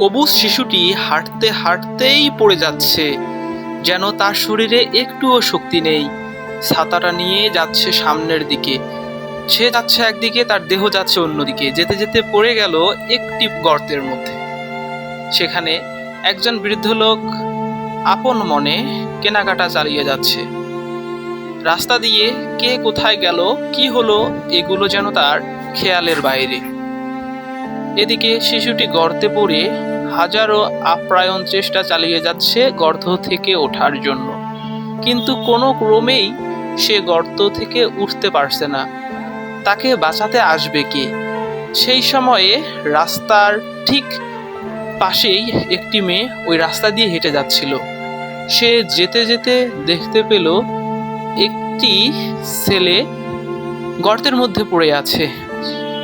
অবুজ শিশুটি হাঁটতে হাঁটতেই পড়ে যাচ্ছে, যেন তার শরীরে একটুও শক্তি নেই। ছাতাটা নিয়ে যাচ্ছে সামনের দিকে। সে যাচ্ছে একদিকে, তার দেহ যাচ্ছে অন্যদিকে। যেতে যেতে পড়ে গেল একটি গর্তের মধ্যে। সেখানে একজন বৃদ্ধ লোক আপন মনে কেনাকাটা চালিয়ে যাচ্ছে। রাস্তা দিয়ে কে কোথায় গেল, কি হলো, এগুলো যেন তার খেয়ালের বাইরে। এদিকে শিশুটি গর্তে পড়ে হাজারো আপ্রায়ণ চেষ্টা চালিয়ে যাচ্ছে গর্ত থেকে ওঠার জন্য। কিন্তু কোনো ক্রমেই সে গর্ত থেকে উঠতে পারছে না। তাকে বাঁচাতে আসবে কে? সেই সময়ে রাস্তার ঠিক পাশেই একটি মেয়ে ওই রাস্তা দিয়ে হেঁটে যাচ্ছিল। সে যেতে যেতে দেখতে পেল একটি ছেলে গর্তের মধ্যে পড়ে আছে।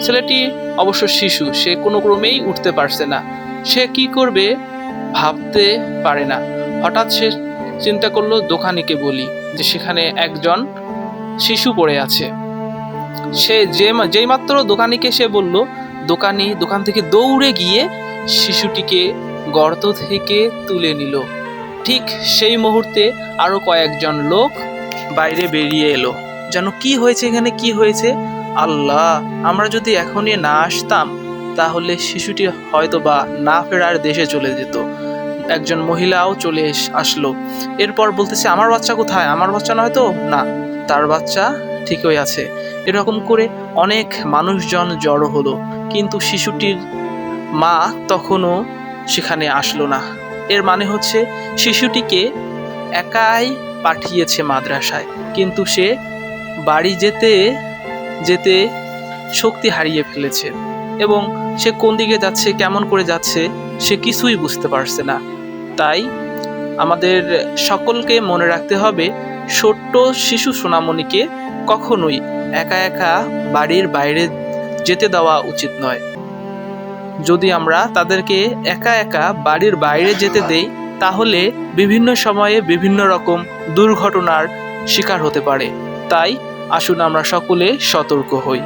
ছেলেটি অবশ্য শিশু, সে কোনো ক্রমেই উঠতে পারছে না। সে কি করবে ভাবতে পারে না। হঠাৎ সে চিন্তা করল, দোকানিকে বলি যে সেখানে একজন শিশু পড়ে আছে। সে যে যেই মাত্র দোকানিকে সে বলল, দোকানি দোকান থেকে দৌড়ে গিয়ে শিশুটিকে গর্ত থেকে তুলে নিল। ঠিক সেই মুহূর্তে আরও কয়েকজন লোক বাইরে বেরিয়ে এলো। যেন কি হয়েছে এখানে, কি হয়েছে? আল্লাহ, আমরা যদি এখনই না আসতাম, তাহলে শিশুটি হয়তো বা না ফেরার দেশে চলে যেত। একজন মহিলাও চলে আসলো। এরপর বলতেছে, আমার বাচ্চা কোথায়? আমার বাচ্চা নয় তো? না, তার বাচ্চা ঠিকই আছে। এরকম করে অনেক মানুষজন জড়ো হলো, কিন্তু শিশুটির মা তখনও সেখানে আসলো না। এর মানে হচ্ছে, শিশুটিকে একাই পাঠিয়েছে মাদ্রাসায়, কিন্তু সে বাড়ি যেতে যেতে শক্তি হারিয়ে ফেলেছে এবং সে কোন দিকে যাচ্ছে, কেমন করে যাচ্ছে, সে কিছুই বুঝতে পারছে না। তাই আমাদের সকলকে মনে রাখতে হবে, ছোট্ট শিশু সোনামণিকে কখনোই একা একা বাড়ির বাইরে যেতে দেওয়া উচিত নয়। যদি আমরা তাদেরকে একা একা বাড়ির বাইরে যেতে দেই, তাহলে বিভিন্ন সময়ে বিভিন্ন রকম দুর্ঘটনার শিকার হতে পারে। তাই আসুন আমরা সকলে সতর্ক হই।